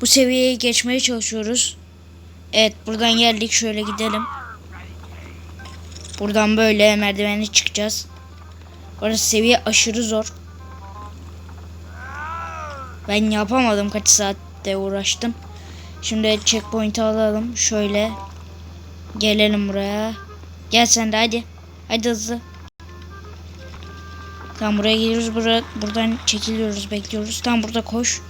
Bu seviyeye geçmeye çalışıyoruz. Evet buradan geldik şöyle gidelim. Buradan böyle merdiveni çıkacağız. Orası seviye aşırı zor. Ben yapamadım kaç saatte uğraştım. Şimdi checkpoint'i alalım. Şöyle gelelim buraya. Gel sen de hadi. Hadi hızlı. Tamam buraya geliyoruz. Bura, buradan çekiliyoruz. Bekliyoruz. Tam burada koş.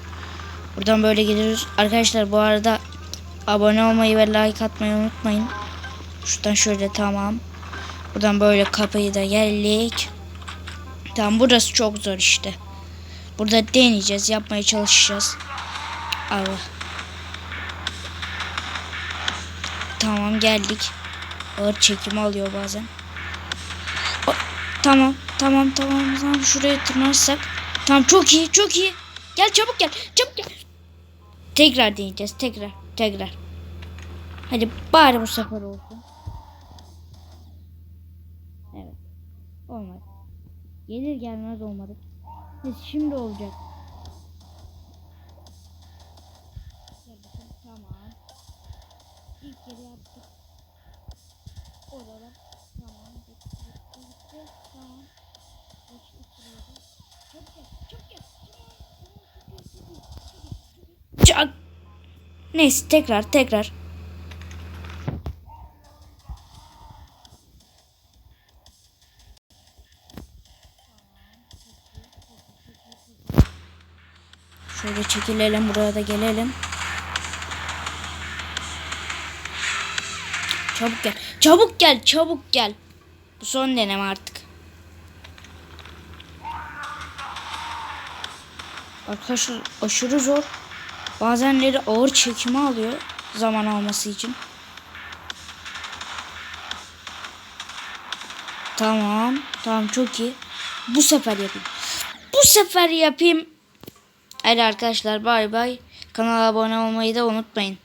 Buradan böyle geliyoruz. Arkadaşlar bu arada abone olmayı ve like atmayı unutmayın. Şuradan şöyle tamam. Buradan böyle kapıyı da geldik. Tamam burası çok zor işte. Burada deneyeceğiz. Yapmaya çalışacağız. Allah. Tamam geldik. Ağır çekimi alıyor bazen. O, tamam tamam tamam tamam şuraya tırmanırsak. Tamam çok iyi çok iyi. Gel çabuk gel çabuk gel. Tekrar deneyeceğiz tekrar tekrar. Hadi bari bu sefer olsun. Evet. Olmadı. Gelir gelmez olmadı. Neyse şimdi olacak. Tamam. İlk yeri yaptık. Orada Çak. Neyse tekrar tekrar. Şöyle çekilelim buraya da gelelim. Çabuk gel. Çabuk gel. Çabuk gel. Bu son deneme artık. Arkadaşlar aşırı zor. Bazenleri ağır çekimi alıyor zaman alması için. Tamam. Tamam çok iyi. Bu sefer yapayım. Bu sefer yapayım. Hadi arkadaşlar bay bay. Kanala abone olmayı da unutmayın.